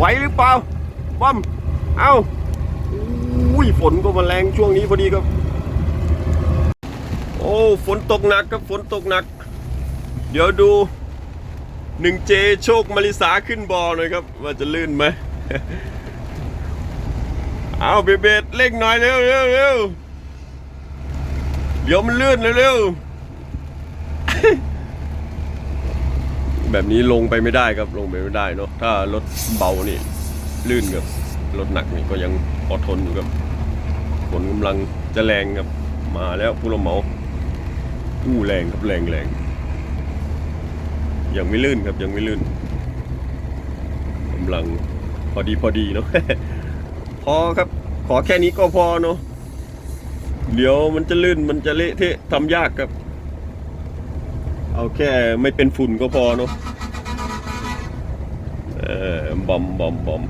ไหวหรือเปล่าบอม เอ้าอุ้ยฝนก็มาแรงช่วงนี้พอดีครับ โอ้ฝนตกหนักครับฝนตกหนัก เดี๋ยวดูหนึ่งเจโชคมาริสาขึ้นบอหน่อยครับ ว่าจะลื่นไหมเอาเบเบดเร่งหน่อยเร็วเร็วเร็วเดี๋ยวมันลื่นเร็วเร็ว แบบนี้ลงไปไม่ได้ครับลงไปไม่ได้เนาะถ้ารถเบานี่ลื่นครับรถหนักนี่ก็ยังพอทนอยู่ครับฝนกำลังจะแรงครับมาแล้วผู้รับเหมาอู้แรงครับแรงแรงยังไม่ลื่นครับยังไม่ลื่นกำลังพอดีพอดีเนาะพอครับ ขอแค่นี้ก็พอเนาะเดี๋ยวมันจะลื่นมันจะเละเทะทำยากครับ เอาแค่ไม่เป็นฝุ่นก็พอเนาะเออบอมบอมบอม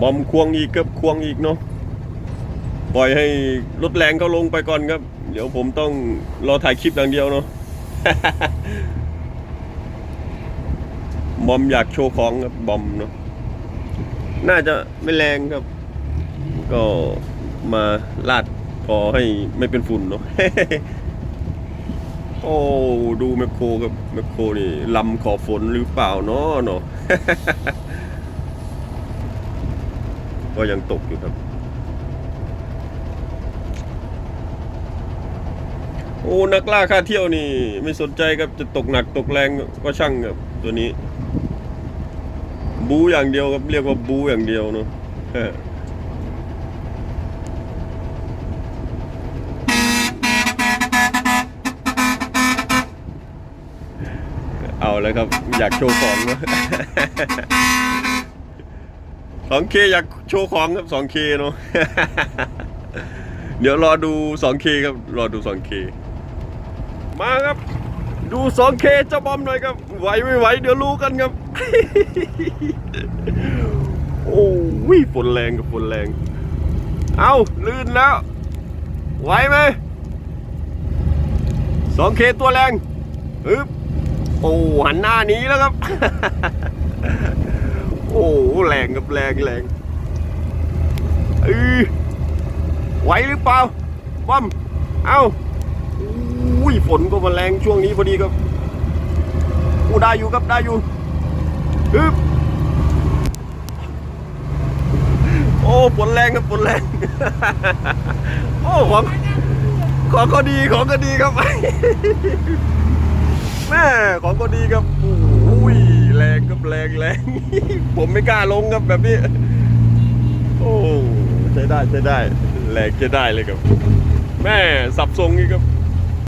บอมควงอีกครับควงอีกเนาะปล่อยให้รถแรงเขาลงไปก่อนครับ เดี๋ยวผมต้องรอถ่ายคลิปอย่างเดียวเนาะบอมอยากโชว์ของครับบอมเนาะน่าจะไม่แรงครับ ก็มาลาดพอให้ไม่เป็นฝุ่นเนาะ โอ้ดูแมคโครกับแมคโครนี่ลำขอฝนหรือเปล่าเนาะเนาะก็ยังตกอยู่ครับ โอ้นักล่าค่าเที่ยวนี่ ไม่สนใจครับจะตกหนักตกแรงก็ช่างครับตัวนี้ บูอย่างเดียวครับเรียกว่าบูอย่างเดียวเนาะ เอาเลยครับ อยากโชว์ของเนอะสองเคอยากโชว์ของครับสองเคเนาะเดี๋ยวรอดูสองเคครับ รอดูสองเคมาครับ ดูสองเคเจ้าบอมหน่อยครับ ไหวไม่ไหวเดี๋ยวรู้กันครับ โอ้ยฝนแรงกับฝนแรง เอาลื่นแล้ว ไหวไหมสองเคตัวแรงฮึบ โอ้หันหน้านี้แล้วครับ โอ้แรงกับแรงแรงเออไหวหรือเปล่าบอมเอ้าอุ้ยฝนก็มาแรงช่วงนี้พอดีครับโอ้ได้อยู่ครับได้อยู่ฮึบโอ้ฝนแรงครับฝนแรง โอ้ของของก็ดีของก็ดีครับ แม่ของก็ดีครับโอ้ยแรงครับแรงแรงผมไม่กล้าลงครับแบบนี้ โอ้ใช้ได้ใช้ได้แรงใช้ได้เลยครับ แม่สับทรงนี่ครับ